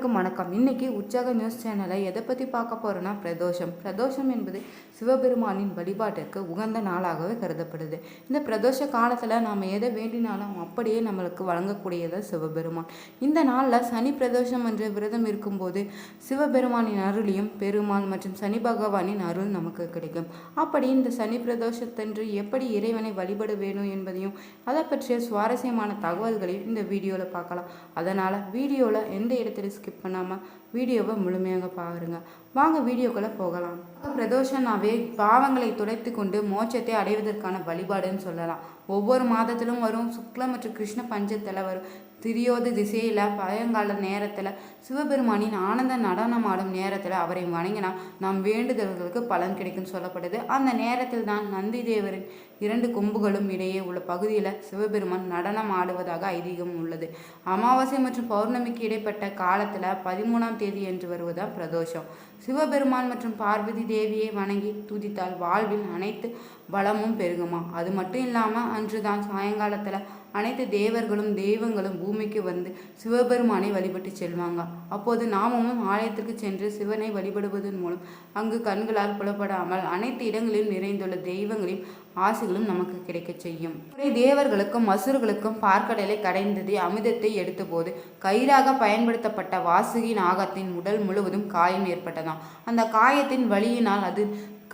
அனைவருக்கும் வணக்கம். இன்னைக்கு உற்சாக நியூஸ் சேனலை எதை பற்றி பார்க்க போகிறோன்னா பிரதோஷம். பிரதோஷம் என்பது சிவபெருமானின் வழிபாட்டிற்கு உகந்த நாளாகவே கருதப்படுது. இந்த பிரதோஷ காலத்தில் நாம் எதை வேண்டினாலும் அப்படியே நம்மளுக்கு வழங்கக்கூடியது சிவபெருமான். இந்த நாளில் சனி பிரதோஷம் என்ற விரதம் இருக்கும்போது சிவபெருமானின் அருளியும் பெருமாள் மற்றும் சனி பகவானின் அருள் நமக்கு கிடைக்கும். அப்படி இந்த சனி பிரதோஷத்தன்று எப்படி இறைவனை வழிபட வேணும் என்பதையும் அதை பற்றிய சுவாரஸ்யமான தகவல்களையும் இந்த வீடியோவில் பார்க்கலாம். அதனால் வீடியோவில் எந்த இடத்துல ஸ்கிப் பண்ணாமல் வீடியோவை முழுமையாக பாருங்க. வாங்க வீடியோக்குள்ளே போகலாம். பிரதோஷனாவே பாவங்களை துடைத்து கொண்டு மோட்சத்தை அடைவதற்கான வழிபாடுன்னு சொல்லலாம். ஒவ்வொரு மாதத்திலும் வரும் சுக்ல மற்றும் கிருஷ்ண பஞ்சத்தில் வரும். திரியோத திசையில் பழங்கால நேரத்தில் சிவபெருமானின் ஆனந்த நடனமாடும் நேரத்தில் அவரை வணங்கினால் நம் வேண்டுதல்களுக்கு பலன் கிடைக்கும்னு சொல்லப்படுது. அந்த நேரத்தில் தான் நந்தி தேவரின் இரண்டு கொம்புகளும் இடையே உள்ள பகுதியில் சிவபெருமான் நடனம் ஆடுவதாக ஐதீகம் உள்ளது. அமாவாசை மற்றும் பௌர்ணமிக்கு இடைப்பட்ட காலத்தில் பதிமூணாம் தேதி என்று வருவதால் பிரதோஷம். சிவபெருமான் மற்றும் பார்வதி தேவியை வணங்கி துதித்தால் வாழ்வில் அனைத்து வளமும் பெருகுமா? அது மட்டும் இல்லாமல் அன்று தான் சாயங்காலத்தில் அனைத்து தேவர்களும் தெய்வங்களும் பூமிக்கு வந்து சிவபெருமானை வழிபட்டு செல்வாங்க. அப்போது நாமமும் ஆலயத்திற்கு சென்று சிவனை வழிபடுவதன் மூலம் அங்கு கண்களால் புலப்படாமல் அனைத்து இடங்களிலும் நிறைந்துள்ள தெய்வங்களின் ஆசைகளும் நமக்கு கிடைக்கச் செய்யும். தேவர்களுக்கும் அசுரர்களுக்கும் பார்க்கடலை கடைந்தது அமிர்தத்தை எடுத்தபோது கயிறாக பயன்படுத்தப்பட்ட வாசுகி நாகத்தின் உடல் முழுவதும் காயம் ஏற்பட்டதாம். அந்த காயத்தின் வலியினால் அது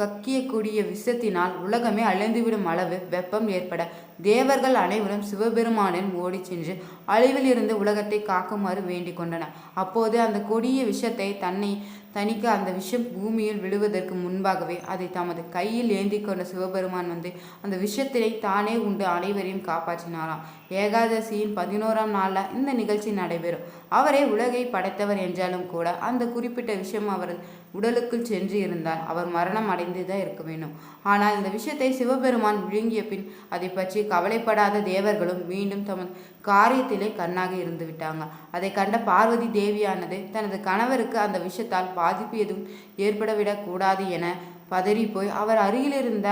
கக்கியக்கூடிய விஷத்தினால் உலகமே அழிந்துவிடும் அளவு வெப்பம் ஏற்பட தேவர்கள் அனைவரும் சிவபெருமானின் ஓடிச் சென்று அழிவில் இருந்து உலகத்தை காக்குமாறு வேண்டிக் கொண்டனர். அப்போது அந்த கொடிய விஷத்தை தன்னை தனிக்க அந்த விஷம் பூமியில் விழுவதற்கு முன்பாகவே அதை தமது கையில் ஏந்தி கொண்ட சிவபெருமான் வந்து அந்த விஷத்தினை தானே உண்டு அனைவரையும் காப்பாற்றினாராம். ஏகாதசியின் பதினோராம் நாளில் இந்த நிகழ்ச்சி நடைபெறும். அவரே உலகை படைத்தவர் என்றாலும் கூட அந்த குறிப்பிட்ட விஷயம் அவர் உடலுக்குள் சென்று இருந்தால் அவர் மரணம் அடைந்து தான் இருக்க வேண்டும். ஆனால் இந்த விஷயத்தை சிவபெருமான் விழுங்கிய பின் அதை பற்றி கவலைப்படாத தேவர்களும் மீண்டும் தமது காரியத்திலே கண்ணாக இருந்து விட்டாங்க. அதை கண்ட பார்வதி தேவியானது தனது கணவருக்கு அந்த விஷயத்தால் பாதிப்பு எதுவும் ஏற்படவிடக் கூடாது என பதறி போய் அவர் அருகிலிருந்த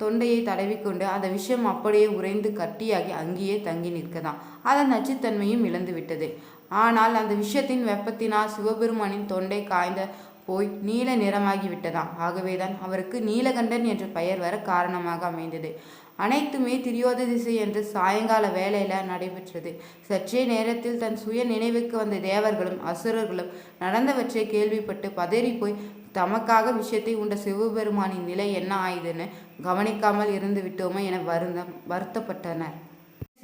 தொண்டையை தடவிக்கொண்டு அந்த விஷயம் அப்படியே உறைந்து கட்டியாகி அங்கேயே தங்கி நிற்கதான். அதன் நச்சுத்தன்மையும் இழந்து விட்டது ஆனால் அந்த விஷயத்தின் வெப்பத்தினால் சிவபெருமானின் தொண்டை காய்ந்த போய் நீல நிறமாகிவிட்டதாம். ஆகவேதான் அவருக்கு நீலகண்டன் என்ற பெயர் வர காரணமாக அமைந்தது. அனைத்துமே திரியோத திசை என்று சாயங்கால வேலையில நடைபெற்றது. சற்றே நேரத்தில் தன் சுய நினைவுக்கு வந்த தேவர்களும் அசுரர்களும் நடந்தவற்றை கேள்விப்பட்டு பதறி போய் தமக்காக விஷயத்தை உண்ட சிவபெருமானின் நிலை என்ன ஆயுதுன்னு கவனிக்காமல் இருந்து விட்டோமோ என வருந்தம் வருத்தப்பட்டனர்.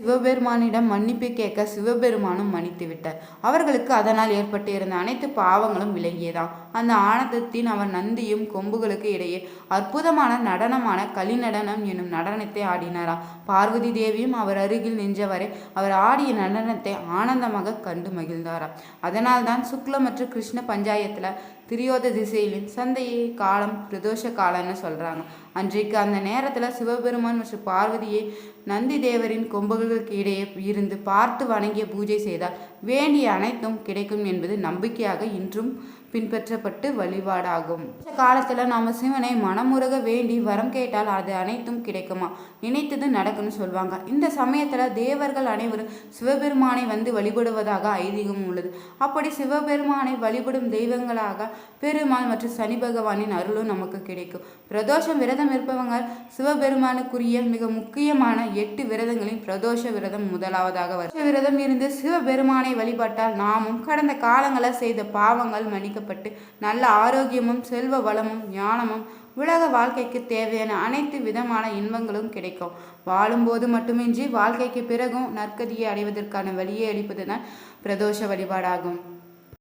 சிவபெருமானிடம் மன்னிப்பு கேட்க சிவபெருமானும் மன்னித்து விட்டார். அவர்களுக்கு அதனால் ஏற்பட்டு இருந்த அனைத்து பாவங்களும் விளங்கியதாம். அந்த ஆனந்தத்தின் அவர் நந்தியும் கொம்புகளுக்கு இடையே அற்புதமான நடனமான களி நடனம் என்னும் நடனத்தை ஆடினாராம். பார்வதி தேவியும் அவர் அருகில் நின்றவரை அவர் ஆடிய நடனத்தை ஆனந்தமாக கண்டு மகிழ்ந்தாராம். அதனால்தான் சுக்ல மற்றும் கிருஷ்ண பஞ்சாயத்தில் திரியோத திசையிலின் சந்தையை காலம் பிரதோஷ காலம்னு சொல்கிறாங்க அன்றைக்கு அந்த நேரத்தில் சிவபெருமான் மற்றும் பார்வதியை நந்தி தேவரின் கொம்புகளுக்கு இடையே இருந்து பார்த்து வணங்கிய பூஜை செய்தால் வேண்டிய அனைத்தும் கிடைக்கும் என்பது நம்பிக்கையாக இன்றும் பின்பற்றப்பட்டு வழிபாடாகும். இந்த காலத்தில் நாம் சிவனை மனமுருக வேண்டி வரம் கேட்டால் அது அனைத்தும் கிடைக்குமா? நினைத்தது நடக்கும்னு சொல்லுவாங்க இந்த சமயத்தில் தேவர்கள் அனைவரும் சிவபெருமானை வந்து வழிபடுவதாக ஐதீகம் உள்ளது. அப்படி சிவபெருமானை வழிபடும் தெய்வங்களாக பெருமாள் மற்றும் சனி பகவானின் அருளும் நமக்கு கிடைக்கும். பிரதோஷம் விரதம் இருப்பவங்க சிவபெருமானுக்குரிய மிக முக்கியமான எட்டு விரதங்களின் பிரதோஷ விரதம் முதலாவதாக வரும். விரதம் இருந்து சிவபெருமானை வழிபட்டால் நாமும் கடந்த காலங்களில் செய்த பாவங்கள் மன்னிக்கப்பட்டு நல்ல ஆரோக்கியமும் செல்வ வளமும் ஞானமும் உலக வாழ்க்கைக்கு தேவையான அனைத்து விதமான இன்பங்களும் கிடைக்கும். வாழும்போது மட்டுமின்றி வாழ்க்கைக்கு பிறகும் நற்கதியை அடைவதற்கான வழியை அளிப்பதுதான் பிரதோஷ வழிபாடாகும்.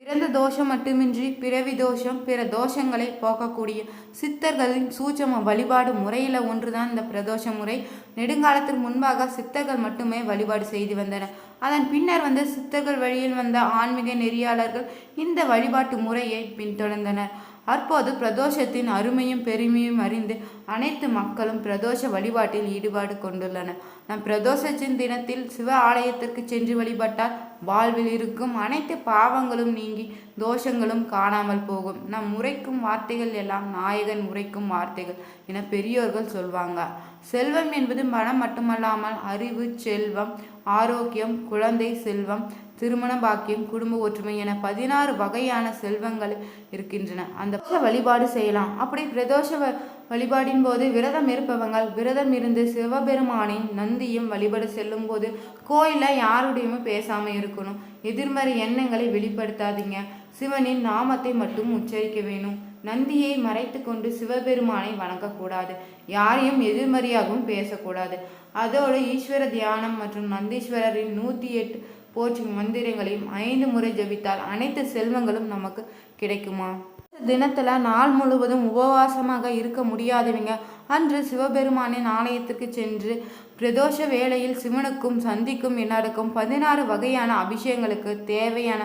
பிறந்த தோஷம் மட்டுமின்றி பிறவி தோஷம் பிற தோஷங்களை போக்கக்கூடிய சித்தர்களின் சூட்சம வழிபாடு முறையில் ஒன்றுதான் இந்த பிரதோஷ முறை. நெடுங்காலத்திற்கு முன்பாக சித்தர்கள் மட்டுமே வழிபாடு செய்து வந்தனர். அதன் பின்னர் வந்த சித்தர்கள் வழியில் வந்த ஆன்மீக நெறியாளர்கள் இந்த வழிபாட்டு முறையை பின்தொடர்ந்தனர். அப்போது பிரதோஷத்தின் அருமையும் பெருமையும் அறிந்து அனைத்து மக்களும் பிரதோஷ வழிபாட்டில் ஈடுபாடு கொண்டுள்ளனர். நம் பிரதோஷத்தின் தினத்தில் சிவ ஆலயத்திற்கு சென்று வழிபட்டால் வாழ்வில் இருக்கும் அனைத்து பாவங்களும் நீங்கி தோஷங்களும் காணாமல் போகும். நம் உரைக்கும் வார்த்தைகள் எல்லாம் நாயகன் உரைக்கும் வார்த்தைகள் என பெரியோர்கள் சொல்வாங்க. செல்வம் என்பது மனம் மட்டுமல்லாமல் அறிவு செல்வம் ஆரோக்கியம் குழந்தை செல்வம் திருமண பாக்கியம் குடும்ப ஒற்றுமை என பதினாறு வகையான செல்வங்கள் இருக்கின்றன. அந்த வழிபாடு செய்யலாம். அப்படி பிரதோஷ வழிபாடின் போது விரதம் இருப்பவங்கள் விரதம் இருந்து சிவபெருமானின் நந்தியும் வழிபட செல்லும் போது கோயிலில் யாருடையுமே பேசாம இருக்கணும். எதிர்மறை எண்ணங்களை வெளிப்படுத்தாதீங்க. சிவனின் நாமத்தை மட்டும் உச்சரிக்க வேணும். நந்தியை மறைத்து கொண்டு சிவபெருமானை வணங்கக்கூடாது. யாரையும் எதிர்மறையாகவும் பேசக்கூடாது. அதோடு ஈஸ்வர தியானம் மற்றும் நந்தீஸ்வரரின் நூற்றி எட்டு போற்றி மந்திரங்களையும் ஐந்து முறை ஜபித்தால் அனைத்து செல்வங்களும் நமக்கு கிடைக்குமா? தினத்துல நாள் முழுவதும் உபவாசமாக இருக்க முடியாதவங்க அன்று சிவபெருமானின் ஆலயத்திற்கு சென்று பிரதோஷ வேளையில் சிவனுக்கும் சந்திக்கும் இன்னாருக்கும் பதினாறு வகையான அபிஷேகங்களுக்கு தேவையான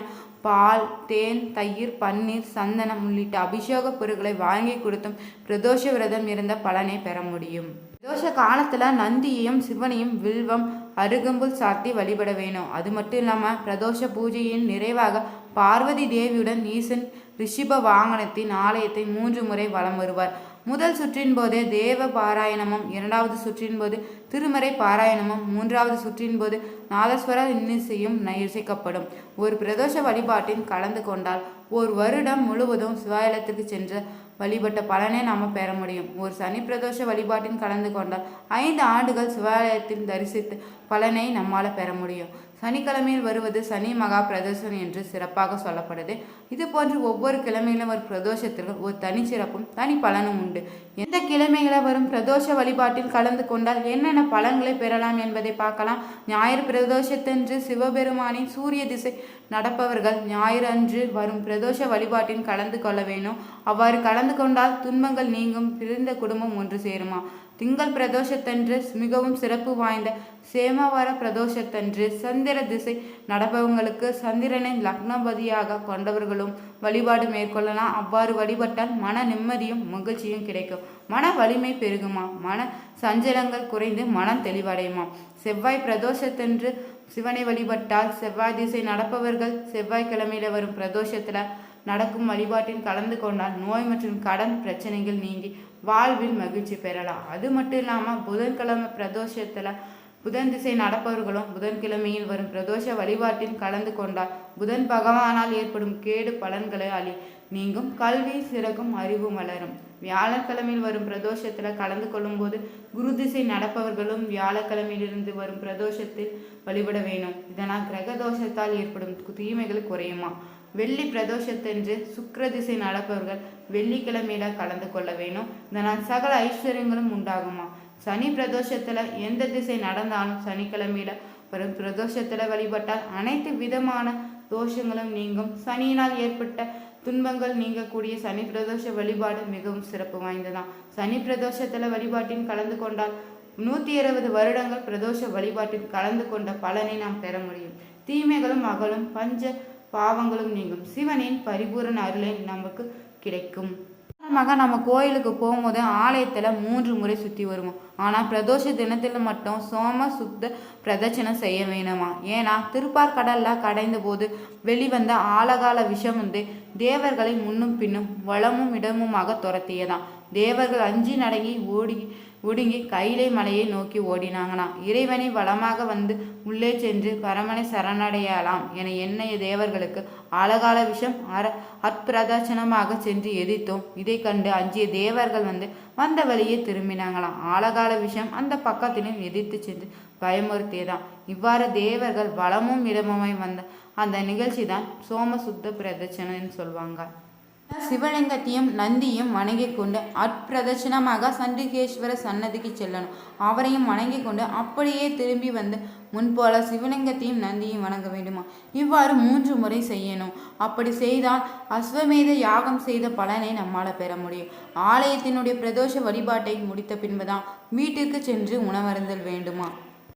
பால் தேன் தயிர் பன்னீர் சந்தனம் உள்ளிட்ட அபிஷேக பொருட்களை வாங்கி கொடுத்தும் பிரதோஷ விரதம் இருந்த பலனை பெற முடியும். பிரதோஷ காலத்தில் நந்தியையும் சிவனையும் வில்வம் அருகம்புல் சாத்தி வழிபட வேணும். அது மட்டும் இல்லாமல் பிரதோஷ பூஜையின் நிறைவாக பார்வதி தேவியுடன் ஈசன் ரிஷிப வாகனத்தின் ஆலயத்தை மூன்று முறை வலம் வருவார். முதல் சுற்றின் போது தேவ பாராயணமும் இரண்டாவது சுற்றின் போது திருமறை பாராயணமும் மூன்றாவது சுற்றின் போது நாதஸ்வர இன்னிசையும் இசைக்கப்படும் ஒரு பிரதோஷ வழிபாட்டில் கலந்து கொண்டால் ஒரு வருடம் முழுவதும் சிவாலயத்திற்கு சென்று வழிபட்ட பலனை நாம் பெற முடியும். ஒரு சனி பிரதோஷ வழிபாட்டில் கலந்து கொண்டால் ஐந்து ஆண்டுகள் சிவாலயத்தில் தரிசித்து பலனை நம்மால் பெற முடியும். சனிக்கிழமையில் வருவது சனி மகா பிரதோஷம் என்று சிறப்பாக சொல்லப்படுது. இது போன்று ஒவ்வொரு கிழமையிலும் வரும் பிரதோஷத்திற்கு ஒரு தனி சிறப்பும் தனி பலனும் உண்டு. எந்த கிழமையில வரும் பிரதோஷ வழிபாட்டில் கலந்து கொண்டால் என்னென்ன பலன்களை பெறலாம் என்பதை பார்க்கலாம். ஞாயிறு பிரதோஷத்தன்று சிவபெருமானின் சூரிய திசை நடப்பவர்கள் ஞாயிறு அன்று வரும் பிரதோஷ வழிபாட்டில் கலந்து கொள்ள வேணும் அவ்வாறு கலந்து கொண்டால் துன்பங்கள் நீங்கும் பிரிந்த குடும்பம் ஒன்று சேருமா? திங்கள் பிரதோஷத்தன்று மிகவும் சிறப்பு வாய்ந்த சேமவார பிரதோஷத்தன்று சந்திர திசை நடப்பவங்களுக்கு சந்திரனை லக்னபதியாக கொண்டவர்களும் வழிபாடு மேற்கொள்ளலாம். அவ்வாறு வழிபட்டால் மன நிம்மதியும் மகிழ்ச்சியும் கிடைக்கும். மன வலிமை பெருகுமா? மன சஞ்சலங்கள் குறைந்து மனம் தெளிவடையுமா? செவ்வாய் பிரதோஷத்தன்று சிவனை வழிபட்டால் செவ்வாய் திசை நடப்பவர்கள் செவ்வாய்க்கிழமையில வரும் பிரதோஷத்தில் நடக்கும் வழிபாட்டில் கலந்து கொண்டால் நோய் மற்றும் கடன் பிரச்சனைகள் நீங்கி வாழ்வில் மகிழ்ச்சி பெறலாம். அது மட்டும் இல்லாமல் புதன்கிழமை பிரதோஷத்தில் புதன் திசை நடப்பவர்களும் புதன்கிழமையில் வரும் பிரதோஷ வழிபாட்டில் கலந்து கொண்டால் புதன் பகவானால் ஏற்படும் கேடு பலன்களை அழி நீங்கும். கல்வி சிறகும் அறிவு மலரும். வியாழக்கிழமையில் வரும் பிரதோஷத்தில் கலந்து கொள்ளும்போது குரு திசை நடப்பவர்களும் வியாழக்கிழமையிலிருந்து வரும் பிரதோஷத்தில் வழிபட வேணும் இதனால் கிரக தோஷத்தால் ஏற்படும் தீமைகள் குறையுமா? வெள்ளி பிரதோஷத்தன்று சுக்கர திசை நடப்பவர்கள் வெள்ளிக்கிழமையில கலந்து கொள்ள வேணும். இதனால் சகல ஐஸ்வர்யங்களும் உண்டாகுமா? சனி பிரதோஷத்துல எந்த திசை நடந்தாலும் சனிக்கிழமையில வரும் பிரதோஷத்துல வழிபட்டால் அனைத்து விதமான தோஷங்களும் நீங்கும். சனியினால் ஏற்பட்ட துன்பங்கள் நீங்கக்கூடிய சனி பிரதோஷ வழிபாடு மிகவும் சிறப்பு வாய்ந்ததாம் சனி பிரதோஷத்துல வழிபாட்டில் கலந்து கொண்டால் நூற்றி இருபது வருடங்கள் பிரதோஷ வழிபாட்டில் கலந்து கொண்ட பலனை நாம் பெற முடியும். தீமைகளும் அகலும் பஞ்ச பாவங்களும் நீங்கும். சிவனின் பரிபூரண அருளை நமக்கு கிடைக்கும். மக நம்ம கோயிலுக்கு போகும்போது ஆலயத்தில் மூன்று முறை சுற்றி வருவோம். ஆனால் பிரதோஷ தினத்தில் மட்டும் சோம சுத்த பிரதட்சணம் செய்ய வேணுமா? ஏன்னா திருப்பார் கடல்ல கடைந்த போது வெளிவந்த ஆழகால விஷம் வந்து தேவர்களை முன்னும் பின்னும் வளமும் இடமுமாக துரத்தியதான் தேவர்கள் அஞ்சி நடங்கி ஓடி ஒடுங்கி கைலை மலையை நோக்கி ஓடினாங்களாம். இறைவனை வளமாக வந்து உள்ளே சென்று பரமனை சரணடையலாம் என எண்ணைய தேவர்களுக்கு ஆழகால விஷம் அர அற்பிரதட்சணமாக சென்று எதிர்த்தோம். இதை கண்டு அஞ்சிய தேவர்கள் வந்து வந்த வழியே திரும்பினாங்களாம் ஆழகால விஷயம் அந்த பக்கத்திலும் எதிர்த்து சென்று பயமுறுத்தியதாம். இவ்வாறு தேவர்கள் வளமும் இடமுமாய் வந்த அந்த நிகழ்ச்சி தான் சோமசுத்த பிரதட்சணன்னு சொல்லுவாங்க சிவலிங்கத்தையும் நந்தியும் வணங்கி கொண்டு அற்பிரதட்சணமாக சண்டிகேஸ்வர சன்னதிக்கு செல்லணும். அவரையும் வணங்கி கொண்டு அப்படியே திரும்பி வந்து முன்போல சிவலிங்கத்தையும் நந்தியும் வணங்க வேண்டுமா? இவ்வாறு மூன்று முறை செய்யணும். அப்படி செய்தால் அஸ்வமேத யாகம் செய்த பலனை நம்மால் பெற முடியும். ஆலயத்தினுடைய பிரதோஷ வழிபாட்டை முடித்த பின்புதான் வீட்டிற்கு சென்று உணவருந்தல் வேண்டுமா?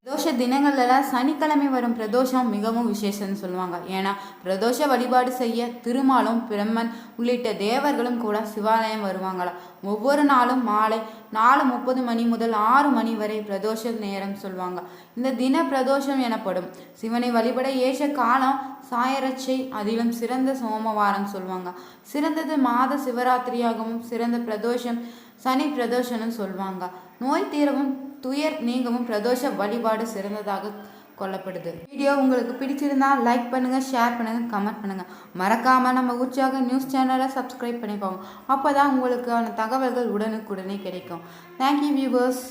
பிரதோஷ தினங்கள்லாம் சனிக்கிழமை வரும் பிரதோஷம் மிகவும் விசேஷம்னு சொல்லுவாங்க. ஏன்னா பிரதோஷ வழிபாடு செய்ய திருமாலும் பிரம்மன் உள்ளிட்ட தேவர்களும் கூட சிவாலயம் வருவாங்களாம் ஒவ்வொரு நாளும் மாலை நாலு முப்பது மணி முதல் ஆறு மணி வரை பிரதோஷ நேரம் சொல்லுவாங்க இந்த தின பிரதோஷம் எனப்படும். சிவனை வழிபட ஏற்ற காலம் சாயரட்சை அதிலும் சிறந்த சோமவாரம் சொல்லுவாங்க சிறந்தது மாத சிவராத்திரியாகவும் சிறந்த பிரதோஷம் சனி பிரதோஷம்னு சொல்லுவாங்க நோய் தீரவும் துயர் நீங்கவும் பிரதோஷ வழிபாடு சிறந்ததாக கொல்லப்படுது. வீடியோ உங்களுக்கு பிடிச்சிருந்தா லைக் பண்ணுங்கள் ஷேர் பண்ணுங்கள் கமெண்ட் பண்ணுங்கள் மறக்காமல் நம்ம உற்சாக நியூஸ் சேனலை சப்ஸ்கிரைப் பண்ணிக்கோங்க. அப்போ தான் உங்களுக்கான தகவல்கள் உடனுக்குடனே கிடைக்கும். Thank you viewers